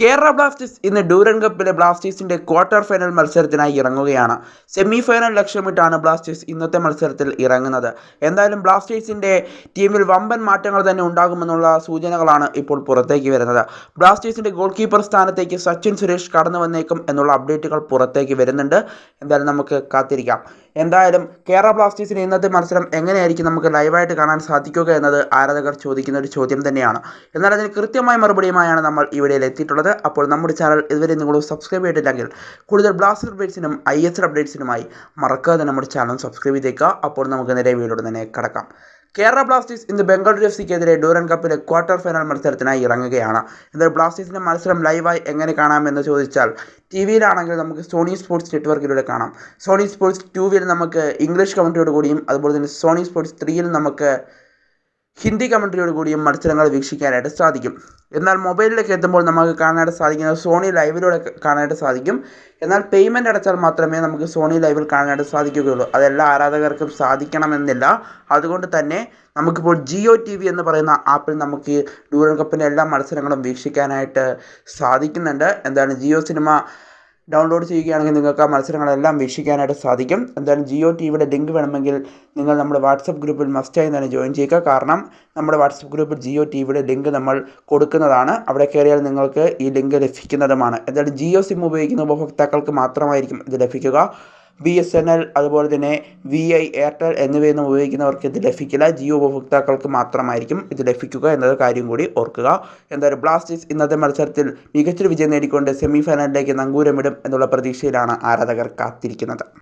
Kerala Blasters ഇന്ന് ഡൂരൻ കപ്പിലെ ബ്ലാസ്റ്റേഴ്സിന്റെ quarter final മത്സരത്തിനായി ഇറങ്ങുകയാണ്. സെമി ഫൈനൽ ലക്ഷ്യമിട്ടാണ് ബ്ലാസ്റ്റേഴ്സ് ഇന്നത്തെ മത്സരത്തിൽ ഇറങ്ങുന്നത്. എന്തായാലും ബ്ലാസ്റ്റേഴ്സിന്റെ ടീമിൽ വമ്പൻ മാറ്റങ്ങൾ തന്നെ ഉണ്ടാകുമെന്നുള്ള സൂചനകളാണ് ഇപ്പോൾ പുറത്തേക്ക് വരുന്നത്. ബ്ലാസ്റ്റേഴ്സിന്റെ ഗോൾ കീപ്പർ സ്ഥാനത്തേക്ക് സച്ചിൻ സുരേഷ് കടന്നു വന്നേക്കും എന്നുള്ള അപ്ഡേറ്റുകൾ പുറത്തേക്ക് വരുന്നുണ്ട്. എന്തായാലും നമുക്ക് കാത്തിരിക്കാം. എന്തായാലും കേരള ബ്ലാസ്റ്റേഴ്സിന് ഇന്നത്തെ മത്സരം എങ്ങനെയായിരിക്കും നമുക്ക് ലൈവായിട്ട് കാണാൻ സാധിക്കുക എന്നത് ആരാധകർ ചോദിക്കുന്ന ഒരു ചോദ്യം തന്നെയാണ്. എന്നാൽ അതിന് കൃത്യമായ മറുപടിയുമായാണ് നമ്മൾ ഇവിടെ എത്തിയിട്ടുള്ളത്. അപ്പോൾ നമ്മുടെ ചാനൽ ഇതുവരെ നിങ്ങൾ സബ്സ്ക്രൈബ് ചെയ്തിട്ടില്ലെങ്കിൽ കൂടുതൽ ബ്ലാസ്റ്റർ അപ്ഡേറ്റ്സിനും ഐ എസ് അപ്ഡേറ്റ്സിനുമായി മറക്കാതെ നമ്മുടെ ചാനൽ സബ്സ്ക്രൈബ് ചെയ്തേക്കുക. അപ്പോൾ നമുക്ക് നേരെ വീഡിയോട് തന്നെ കിടക്കാം. കേരള ബ്ലാസ്റ്റേഴ്സ് ഇന്ന് ബംഗളൂരു എഫ് സിക്കെതിരെ ഡൂറൻ കപ്പിലെ ക്വാർട്ടർ ഫൈനൽ മത്സരത്തിനായി ഇറങ്ങുകയാണ്. എന്നാൽ ബ്ലാസ്റ്റേഴ്സിന്റെ മത്സരം ലൈവായി എങ്ങനെ കാണാമെന്ന് ചോദിച്ചാൽ ടി വിയിലാണെങ്കിൽ നമുക്ക് സോണി സ്പോർട്സ് നെറ്റ്വർക്കിലൂടെ കാണാം. സോണി സ്പോർട്സ് ടൂവിൽ നമുക്ക് ഇംഗ്ലീഷ് കമൻട്രിയോട് കൂടിയും അതുപോലെ തന്നെ സോണി സ്പോർട്സ് ത്രീയിൽ നമുക്ക് ഹിന്ദി കമൻട്രിയോട് കൂടിയും മത്സരങ്ങൾ വീക്ഷിക്കാനായിട്ട് സാധിക്കും. എന്നാൽ മൊബൈലിലേക്ക് എത്തുമ്പോൾ നമുക്ക് കാണാനായിട്ട് സാധിക്കുന്നത് സോണി ലൈവിലൂടെ കാണാനായിട്ട് സാധിക്കും. എന്നാൽ പേയ്മെന്റ് അടച്ചാൽ മാത്രമേ നമുക്ക് സോണി ലൈവിൽ കാണാനായിട്ട് സാധിക്കുകയുള്ളൂ. അതെല്ലാ ആരാധകർക്കും സാധിക്കണമെന്നില്ല. അതുകൊണ്ട് തന്നെ നമുക്കിപ്പോൾ ജിയോ ടി വി എന്ന് പറയുന്ന ആപ്പിൽ നമുക്ക് ഡൂറൻ കപ്പിന്റെ എല്ലാ മത്സരങ്ങളും വീക്ഷിക്കാനായിട്ട് സാധിക്കുന്നുണ്ട്. എന്താണ് ജിയോ സിനിമ ഡൗൺലോഡ് ചെയ്യുകയാണെങ്കിൽ നിങ്ങൾക്ക് ആ മത്സരങ്ങളെല്ലാം വീക്ഷിക്കാനായിട്ട് സാധിക്കും. എന്തായാലും ജിയോ ടി വിയുടെ ലിങ്ക് വേണമെങ്കിൽ നിങ്ങൾ നമ്മുടെ വാട്സപ്പ് ഗ്രൂപ്പിൽ മസ്റ്റായി തന്നെ ജോയിൻ ചെയ്യുക. കാരണം നമ്മുടെ വാട്സപ്പ് ഗ്രൂപ്പിൽ ജിയോ ടി വിയുടെ ലിങ്ക് നമ്മൾ കൊടുക്കുന്നതാണ്. അവിടെ കയറിയാൽ നിങ്ങൾക്ക് ഈ ലിങ്ക് ലഭിക്കുന്നതുമാണ്. എന്തായാലും ജിയോ സിം ഉപയോഗിക്കുന്ന ഉപഭോക്താക്കൾക്ക് മാത്രമായിരിക്കും ഇത് ലഭിക്കുക. ബി എസ് എൻ എൽ അതുപോലെ തന്നെ വി ഐ എയർടെൽ എന്നിവയൊന്നും ഉപയോഗിക്കുന്നവർക്ക് ഇത് ലഭിക്കില്ല. ജിയോ ഉപഭോക്താക്കൾക്ക് മാത്രമായിരിക്കും ഇത് ലഭിക്കുക എന്നത് കാര്യം കൂടി ഓർക്കുക. എന്തായാലും ബ്ലാസ്റ്റേഴ്സ് ഇന്നത്തെ മത്സരത്തിൽ മികച്ചൊരു വിജയം നേടിക്കൊണ്ട് സെമി ഫൈനലിലേക്ക് നങ്കൂരമിടും എന്നുള്ള പ്രതീക്ഷയിലാണ് ആരാധകർ കാത്തിരിക്കുന്നത്.